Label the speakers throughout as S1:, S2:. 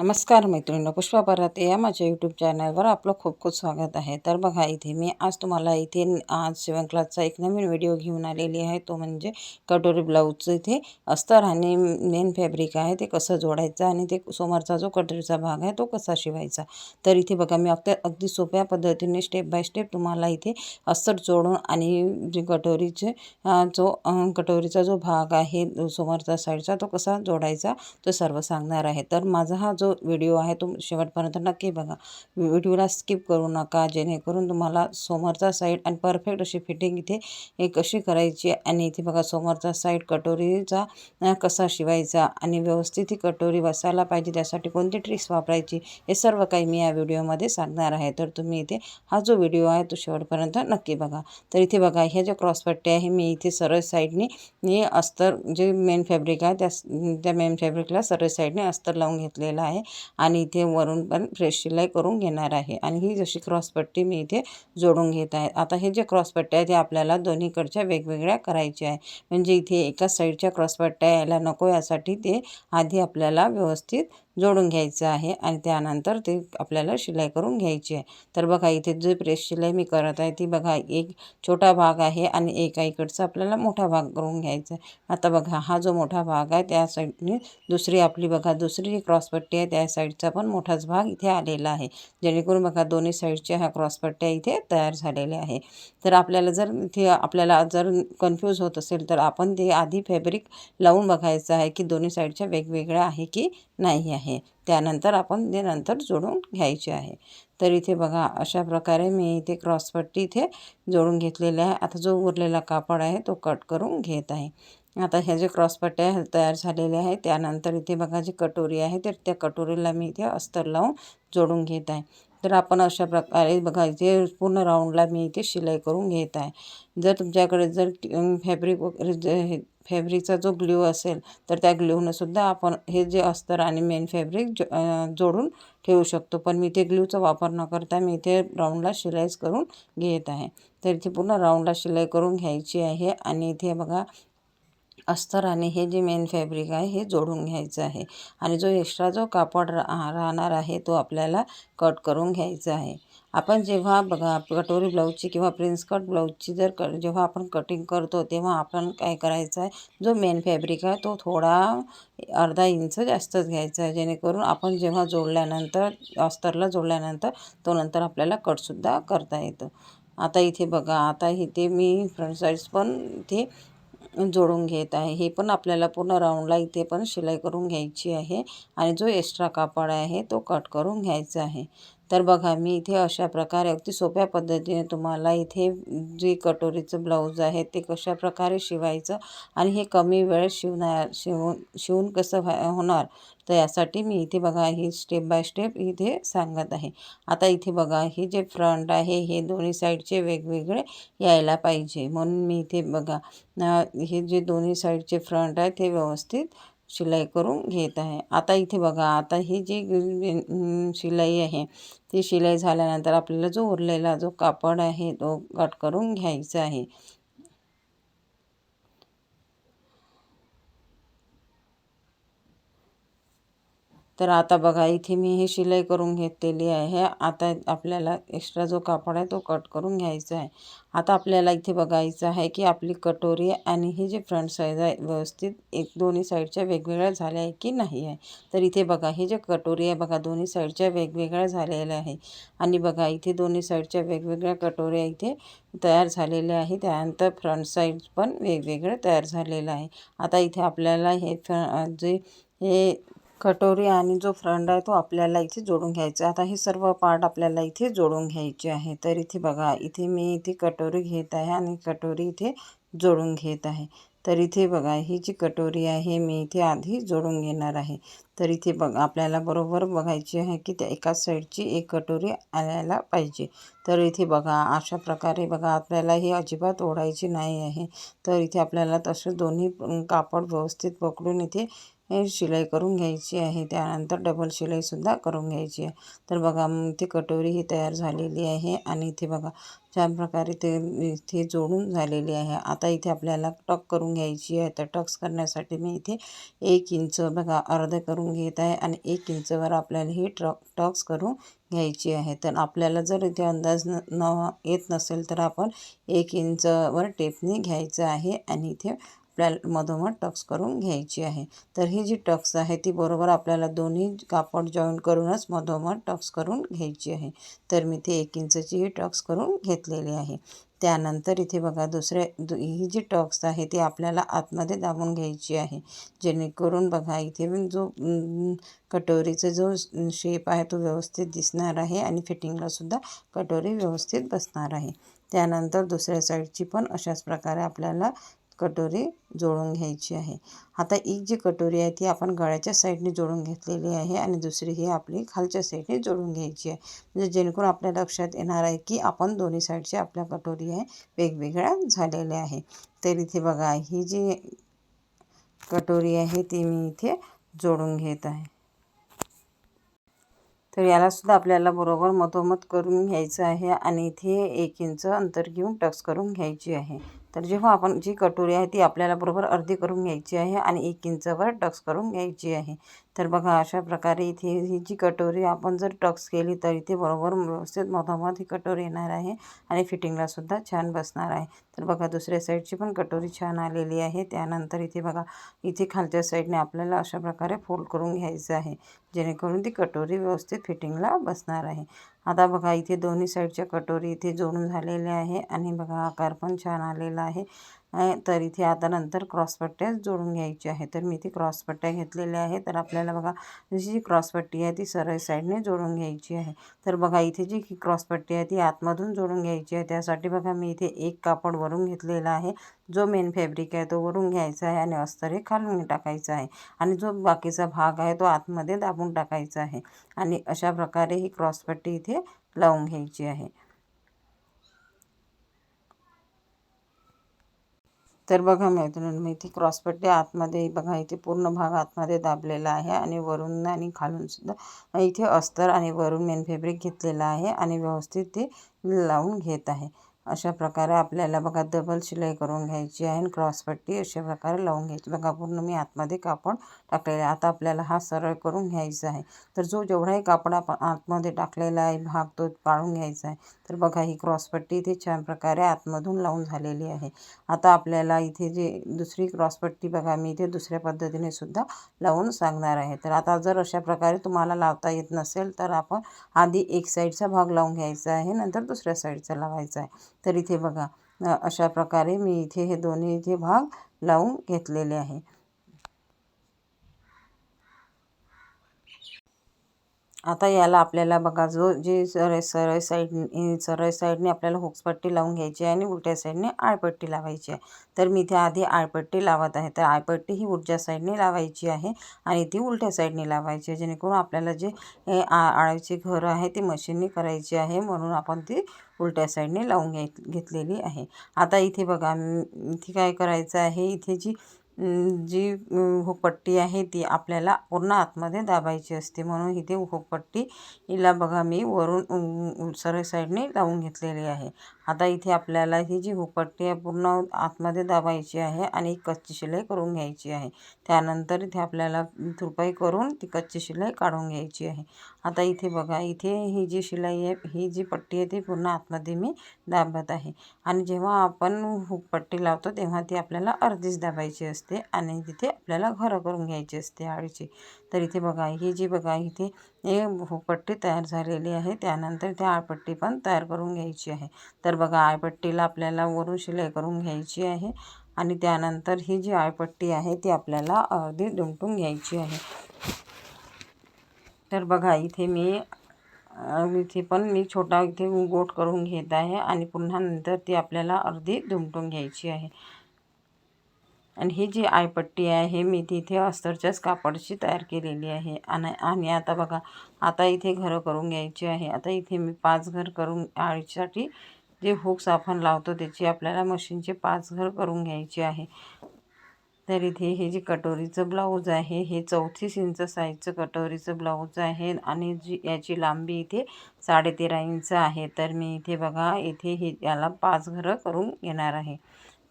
S1: नमस्कार मैत्रिणी पुष्पा परत या माझ्या यूट्यूब चॅनलवर आपलं खूप खूप स्वागत आहे. तर बघा इथे मी आज तुम्हाला इथे आज सेवन क्लासचा एक नवीन व्हिडिओ घेऊन आलेली आहे. तो म्हणजे कटोरी ब्लाऊजचं इथे अस्तर आणि मेन फॅब्रिक आहे. ते कसं जोडायचं आणि ते समोरचा जो कटोरीचा भाग आहे तो कसा शिवायचा? तर इथे बघा मी अगदी अगदी सोप्या पद्धतीने स्टेप बाय स्टेप तुम्हाला इथे अस्तर जोडून आणि जे कटोरीचे जो कटोरीचा जो भाग आहे समोरचा साईडचा तो कसा जोडायचा तो सर्व सांगणार आहे. तर माझा हा जो व्हिडिओ आहे तो शेवटपर्यंत नक्की बघा. व्हिडिओला स्किप करू नका जेणेकरून तुम्हाला समोरचा साईड आणि परफेक्ट अशी फिटिंग इथे हे कशी करायची आणि इथे बघा समोरचा साईड कटोरीचा कसा शिवायचा आणि व्यवस्थित ही कटोरी बसायला पाहिजे. त्यासाठी कोणती ट्रिक्स वापरायची हे सर्व काही मी या व्हिडिओमध्ये सांगणार आहे. तर तुम्ही इथे हा जो व्हिडिओ आहे तो शेवटपर्यंत नक्की बघा. तर इथे बघा ह्या ज्या क्रॉसपट्ट्या आहे मी इथे सरळ साईडने अस्तर जे मेन फॅब्रिक आहे त्या त्या मेन फॅब्रिकला सरळ साईडने अस्तर लावून घेतलेलं आहे. आणि इथे वरून पण फ्रेश शिलाई करून घेणार आहे. आणि ही जशी क्रॉसपट्टी मी इथे जोडून घेत आहे. आता हे जे क्रॉसपट्ट्या आहे ते आपल्याला दोन्हीकडच्या वेगवेगळ्या करायच्या आहे. म्हणजे इथे एकाच साईडच्या क्रॉसपट्ट्या यायला नको यासाठी ते आधी आपल्याला व्यवस्थित जोडून घ्यायचं आहे आणि त्यानंतर ते आपल्याला शिलाई करून घ्यायची आहे. तर बघा इथे जे प्रेस शिलाई मी करत आहे ती बघा एक छोटा भाग आहे आणि एका इकडचा आपल्याला मोठा भाग करून घ्यायचा आहे. आता बघा हा जो मोठा भाग आहे त्या साईडने दुसरी आपली बघा दुसरी जी क्रॉसपट्टी आहे त्या साईडचा पण मोठाच भाग इथे आलेला आहे. जेणेकरून बघा दोन्ही साईडच्या ह्या क्रॉसपट्ट्या इथे तयार झालेल्या आहे. तर आपल्याला जर इथे आपल्याला जर कन्फ्यूज होत असेल तर आपण ते आधी फॅब्रिक लावून बघायचं आहे की दोन्ही साईडच्या वेगवेगळ्या आहे की नाही आहे. त्यानंतर आपण ते नंतर जोडून घ्यायचे आहे. तर इथे बघा अशा प्रकारे मी इथे क्रॉसपट्टी इथे जोडून घेतलेले आहे. आता जो उरलेला कापड आहे तो कट करून घेत आहे. आता ह्या जे क्रॉसपट्ट्या तयार झालेल्या आहे त्यानंतर इथे बघा जी कटोरी आहे तर त्या कटोरीला मी इथे अस्तर लावून जोडून घेत आहे. तर आपण अशा प्रकारे बघा इथे पूर्ण राऊंडला मी इथे शिलाई करून घेत आहे. जर तुमच्याकडे जर फॅब्रिक वगैरे फॅब्रिकचा जो ग्ल्यू असेल तर त्या ग्ल्यूनंसुद्धा आपण हे जे अस्तर आणि मेन फॅब्रिक जो जोडून ठेवू शकतो. पण मी इथे ग्ल्यूचा वापर न करता मी इथे राऊंडला शिलाईच करून घेत आहे. तर इथे पूर्ण राऊंडला शिलाई करून घ्यायची आहे आणि इथे बघा अस्तर आणि हे जे मेन फॅब्रिक आहे हे जोडून घ्यायचं आहे. आणि जो एक्स्ट्रा जो कापड रा राहणार आहे तो आपल्याला कट करून घ्यायचा आहे. आपण जेव्हा बघा कटोरी ब्लाऊजची किंवा प्रिन्स कट ब्लाऊजची जर क जेव्हा आपण कटिंग करतो तेव्हा आपण काय करायचं आहे? जो मेन फॅब्रिक आहे तो थोडा अर्धा इंच जास्तच घ्यायचा आहे. जेणेकरून आपण जेव्हा जोडल्यानंतर अस्तरला जोडल्यानंतर तो नंतर आपल्याला कटसुद्धा करता येतं. आता इथे बघा आता इथे मी फ्रंट साईड्स पण इथे जोडून घेत आहे. हे पण आपल्याला पूर्ण राऊंडला इथे पण शिलाई करून घ्यायची आहे आणि जो एक्स्ट्रा कापड आहे तो कट करून घ्यायचा आहे. तर बघा मी इथे अशा प्रकारे अगदी सोप्या पद्धतीने तुम्हाला इथे जे कटोरीचं ब्लाऊज आहे ते कशा प्रकारे शिवायचं आणि हे कमी वेळ शिवणार शिवून शिवून कसं होणार तर यासाठी मी इथे बघा ही स्टेप बाय स्टेप इथे सांगत आहे. आता इथे बघा हे जे फ्रंट आहे हे दोन्ही साईडचे वेगवेगळे यायला पाहिजे. म्हणून मी इथे बघा हे जे दोन्ही साईडचे फ्रंट आहे ते व्यवस्थित शिलाई करून घेत आहे. आता इथे बघा आता ही जी शिलाई आहे ती शिलाई झाल्यानंतर आपल्याला जो उरलेला जो कापड आहे तो कट करून घ्यायचा आहे. तर आता बघा इथे मी हे शिलाई करून घेतलेली आहे. आता आपल्याला एक्स्ट्रा जो कापड आहे तो कट करून घ्यायचा आहे. आता आपल्याला इथे बघायचं आहे की आपली कटोरी आणि ही जे फ्रंट साईज आहे व्यवस्थित एक दोन्ही साईडच्या वेगवेगळ्या झाल्या आहे की नाही आहे? तर इथे बघा हे जे कटोरी आहे बघा दोन्ही साईडच्या वेगवेगळ्या झालेल्या आहे. आणि बघा इथे दोन्ही साईडच्या वेगवेगळ्या कटोऱ्या इथे तयार झालेल्या आहे त्यानंतर फ्रंट साईड पण वेगवेगळं तयार झालेलं आहे. आता इथे आपल्याला हे फ्र जे हे कटोरी आणि जो फ्रंट आहे तो आपल्याला इथे जोडून घ्यायचा आता हे सर्व पार्ट आपल्याला इथे जोडून घ्यायचे आहे. तर इथे बघा इथे मी इथे कटोरी घेत आहे आणि कटोरी इथे जोडून घेत आहे. तर इथे बघा ही जी कटोरी आहे मी इथे आधी जोडून घेणार आहे. तर इथे बघा आपल्याला बरोबर बघायची आहे की त्या एकाच साईडची एक कटोरी आणायला पाहिजे. तर इथे बघा अशा प्रकारे बघा आपल्याला ही अजिबात ओढायची नाही आहे. तर इथे आपल्याला तसं दोन्ही कापड व्यवस्थित पकडून इथे हे शिलाई करून घ्यायची आहे. त्यानंतर डबल शिलाईसुद्धा करून घ्यायची आहे. तर बघा ते कटोरी ही तयार झालेली आहे आणि इथे बघा छान प्रकारे ते इथे जोडून झालेली आहे. आता इथे आपल्याला टक करून घ्यायची आहे. तर टक्स करण्यासाठी मी इथे एक इंच बघा अर्ध करून घेत आहे आणि एक इंचवर आपल्याला ही ट्रक टक्स करून घ्यायची आहे. तर आपल्याला जर इथे अंदाज न न येत नसेल तर आपण एक इंचवर टेपने घ्यायचं आहे आणि इथे आपल्याला मधोमध टक्स करून घ्यायची आहे. तर ही जी टक्स आहे ती बरोबर आपल्याला दोन्ही कापड जॉईन करूनच मधोमध टक्स करून घ्यायची आहे. तर मी ते एक इंचची ही टक्स करून घेतलेली आहे. त्यानंतर इथे बघा दुसरे दु ही जी टक्स आहे ती आपल्याला आतमध्ये दाबून घ्यायची आहे. जेणेकरून बघा इथे जो कटोरीचा जो शेप आहे तो व्यवस्थित दिसणार आहे आणि फिटिंगलासुद्धा कटोरी व्यवस्थित बसणार आहे. त्यानंतर दुसऱ्या साईडची पण अशाच प्रकारे आपल्याला कटोरी जोडून घ्यायची आहे. आता एक जी कटोरी आहे ती आपण गळ्याच्या साईडने जोडून घेतलेली आहे आणि दुसरी ही आपली खालच्या साईडने जोडून घ्यायची आहे. म्हणजे जेणेकरून आपल्या लक्षात येणार आहे की आपण दोन्ही साईडची आपल्या कटोरी आहे वेगवेगळ्या झालेल्या आहे. तर इथे बघा ही जी कटोरी आहे ती मी इथे जोडून घेत आहे. तर यालासुद्धा आपल्याला बरोबर मधोमध करून घ्यायचं आहे आणि इथे एक इंच अंतर घेऊन टक्स करून घ्यायची आहे. तर जेव्हा आपण जी कटोरी आहे ती आपल्याला बरोबर अर्धी करून घ्यायची आहे आणि एक इंचवर टक्स करून घ्यायची आहे. तर बघा अशा प्रकारे इथे ही जी कटोरी आपण जर टक्स केली तर इथे बरोबर व्यवस्थित मधोमध ही कटोरी येणार आहे आणि फिटिंगलासुद्धा छान बसणार आहे. तर बघा दुसऱ्या साईडची पण कटोरी छान आलेली आहे. त्यानंतर इथे बघा इथे खालच्या साईडने आपल्याला अशा प्रकारे फोल्ड करून घ्यायचं आहे जेणेकरून ती कटोरी व्यवस्थित फिटिंगला बसणार आहे. आता बघा इथे दोन्ही साईडच्या कटोरी इथे जोडून झालेल्या आहे आणि बघा आकार पण छान आलेला आहे. तर इथे आता नंतर क्रॉसपट्ट्या जोडून घ्यायची आहे तर मी इथे क्रॉसपट्ट्या घेतलेल्या आहे तर आपल्याला बघा जशी जी क्रॉसपट्टी आहे ती सरळ साईडने जोडून घ्यायची आहे. तर बघा इथे जी क्रॉसपट्टी आहे ती आतमधून जोडून घ्यायची आहे. त्यासाठी बघा मी इथे एक कापड वरून घेतलेला आहे. जो मेन फॅब्रिक आहे तो वरून घ्यायचा आहे आणि अस्तर हे खालून टाकायचं आहे. आणि जो बाकीचा भाग आहे तो आतमध्ये दाबून टाकायचा आहे. आणि अशा प्रकारे ही क्रॉसपट्टी इथे लावून घ्यायची आहे. तर बघा मैत्रिणी मी इथे क्रॉसपट्टी आतमध्ये बघा इथे पूर्ण भाग आतमध्ये दाबलेला आहे आणि वरून आणि खालून सुद्धा इथे अस्तर आणि वरून मेन फॅब्रिक घेतलेला आहे आणि व्यवस्थित ते लावून घेत आहे. अशा प्रकारे आपल्याला बघा डबल शिलाई करून घ्यायची आहे आणि क्रॉसपट्टी अशा प्रकारे लावून घ्यायची. बघा पूर्ण मी आतमध्ये कापड टाकलेलं आहे. आता आपल्याला हा सरळ करून घ्यायचा आहे. तर जो जेवढाही कापड आपण आतमध्ये टाकलेला आहे भाग तो काढून घ्यायचा आहे. तर बघा ही क्रॉसपट्टी इथे छान प्रकारे आतमधून लावून झालेली आहे. आता आपल्याला इथे जे दुसरी क्रॉसपट्टी बघा मी इथे दुसऱ्या पद्धतीने सुद्धा लावून सांगणार आहे. तर आता जर अशा प्रकारे तुम्हाला लावता येत नसेल तर आपण आधी एक साईडचा भाग लावून घ्यायचा आहे नंतर दुसऱ्या साईडचा लावायचा आहे. तर इथे बघा अशा प्रकारे मी इथे हे दोन्ही इथे भाग लावून घेतलेले आहे. आता याला आपल्याला बघा जो जे सरळ सरळ साईड सरळ साईडने आपल्याला हुक्सपट्टी लावून घ्यायची आहे आणि उलट्या साईडने आळपट्टी लावायची आहे. तर मी इथे आधी आळपट्टी लावत आहे. तर आळपट्टी ही उलट्या साईडने लावायची आहे आणि ती उलट्या साईडने लावायची आहे. जेणेकरून आपल्याला जे आळाची घरं आहे ती मशीनने करायची आहे म्हणून आपण ती उलट्या साईडने लावून घ्याय घेतलेली आहे. आता इथे बघा इथे काय करायचं आहे? इथे जी जी हुपट्टी आहे ती आपल्याला पूर्ण आतमध्ये दाबायची असते. म्हणून इथे हुकपट्टी हिला बघा मी वरून सरळ साईडने लावून घेतलेली आहे. आता इथे आपल्याला ही जी हुपट्टी आहे पूर्ण आतमध्ये दाबायची आहे आणि कच्ची शिलाई करून घ्यायची आहे. त्यानंतर इथे आपल्याला तुरपाई करून ती कच्ची शिलाई काढून घ्यायची आहे. आता इथे बघा इथे ही जी शिलाई आहे ही जी पट्टी आहे ती पूर्ण आतमध्ये मी दाबत आहे. आणि जेव्हा आपण हुकपट्टी लावतो तेव्हा ती आपल्याला अर्धीच दाबायची असते आणि तिथे आपल्याला घरं करून घ्यायची असते आळीची तर इथे बघा ही जी बघा इथे हे हुकपट्टी तयार झालेली आहे. त्यानंतर ती आळपट्टी पण तयार करून घ्यायची आहे. तर बघा आळपट्टीला आपल्याला वरून शिलाई करून घ्यायची आहे आणि त्यानंतर ही जी आळपट्टी आहे ती आपल्याला अर्धी दुमटून घ्यायची आहे. तर बघा इथे मी इथे पण मी छोटा इथे गोट करून घेत आहे आणि पुन्हा नंतर ती आपल्याला अर्धी दुमटून घ्यायची आहे. आणि ही जी आयपट्टी आहे हे मी तिथे अस्तरच्याच कापडची तयार केलेली आहे. आणि आणि आता बघा आता इथे घरं करून घ्यायची आहे. आता इथे मी पाच घर करून आळीसाठी जे हुक्स आपण लावतो त्याची आपल्याला मशीनचे पाच घर करून घ्यायचे आहे. तर इथे हे जे कटोरीचं ब्लाऊज आहे हे चौतीस इंच साईजचं कटोरीचं ब्लाऊज आहे आणि जी याची लांबी इथे साडेतेरा इंच आहे. तर मी इथे बघा इथे हे याला पाच घरं करून घेणार आहे.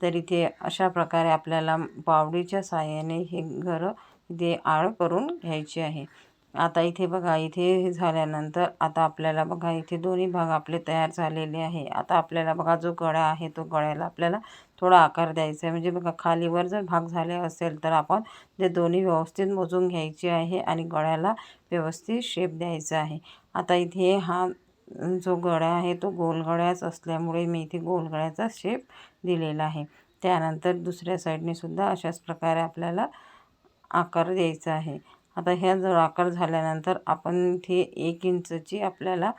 S1: तर इथे अशा प्रकारे आपल्याला पावडीच्या साहाय्याने हे घरं इथे आळ करून घ्यायची आहे. आता इथे बघा इथे हे झाल्यानंतर आता आपल्याला बघा इथे दोन्ही भाग आपले तयार झालेले आहे. आता आपल्याला बघा जो गळा आहे तो गळ्याला आपल्याला थोडा आकार द्यायचा आहे. म्हणजे बघा खालीवर जर भाग झाले असेल तर आपण ते दोन्ही व्यवस्थित मोजून घ्यायचे आहे आणि गळ्याला व्यवस्थित शेप द्यायचा आहे. आता इथे हा जो गळा आहे तो गोलगळ्याच असल्यामुळे मी इथे गोलगळ्याचा शेप दिलेला आहे. त्यानंतर दुसऱ्या साईडने सुद्धा अशाच प्रकारे आपल्याला आकार द्यायचा आहे. आता ह्या जर आकार झाल्यानंतर आपण इथे एक इंचची आपल्याला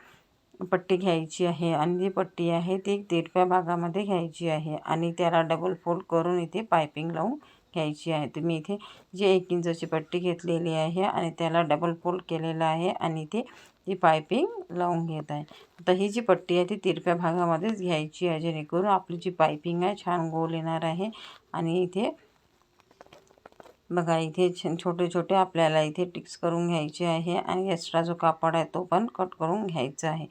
S1: पट्टी घ्यायची आहे आणि जी पट्टी आहे ती तिरप्या भागामध्ये घ्यायची आहे आणि त्याला डबल फोल्ड करून इथे पायपिंग लावून घ्यायची आहे. तुम्ही इथे जी एक इंचची पट्टी घेतलेली आहे आणि त्याला डबल फोल्ड केलेला आहे आणि इथे ती पायपिंग लावून घेत आहे. आता ही जी पट्टी आहे ती तिरप्या भागामध्येच घ्यायची आहे जेणेकरून आपली जी पायपिंग आहे छान गोल येणार आहे आणि इथे बघा इथे छोटे छोटे आपल्याला इथे टिक्स करून घ्यायचे आहे आणि एक्स्ट्रा जो कापड आहे तो पण कट करून घ्यायचा आहे.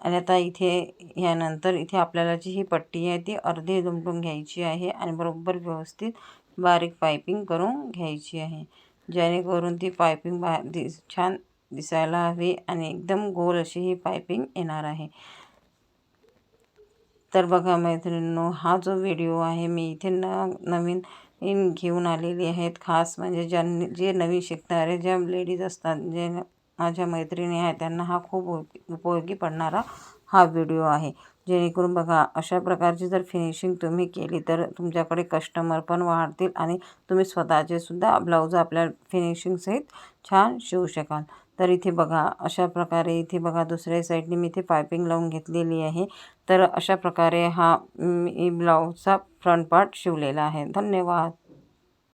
S1: आणि आता इथे ह्यानंतर इथे आपल्याला जी ही पट्टी आहे ती अर्धी दुमटून घ्यायची आहे आणि बरोबर व्यवस्थित बारीक पायपिंग करून घ्यायची आहे. जेणेकरून ती पायपिंग बा दिस छान दिसायला हवी आणि एकदम गोल अशी ही पायपिंग येणार आहे. तर बघा मैत्रिणींनो हा जो व्हिडिओ आहे मी इथे न नवीन इन घेऊन आलेली आहेत. खास म्हणजे ज्यांनी जे नवीन शिकणारे ज्या लेडीज असतात जे माझ्या मैत्रिणी आहेत त्यांना हा खूप उपयोगी पडणारा हा व्हिडिओ आहे. जेणेकरून बघा अशा प्रकारची जर फिनिशिंग तुम्ही केली तर तुमच्याकडे कस्टमर पण वाढतील आणि तुम्ही स्वतःचे सुद्धा ब्लाऊज आपल्या फिनिशिंगसहित छान शिवू शकाल. तर इथे बघा अशा प्रकारे इथे बघा दुसऱ्या साईडने मी इथे पायपिंग लावून घेतलेली आहे. तर अशा प्रकारे हा मी ब्लाऊजचा फ्रंट पार्ट शिवलेला आहे. धन्यवाद.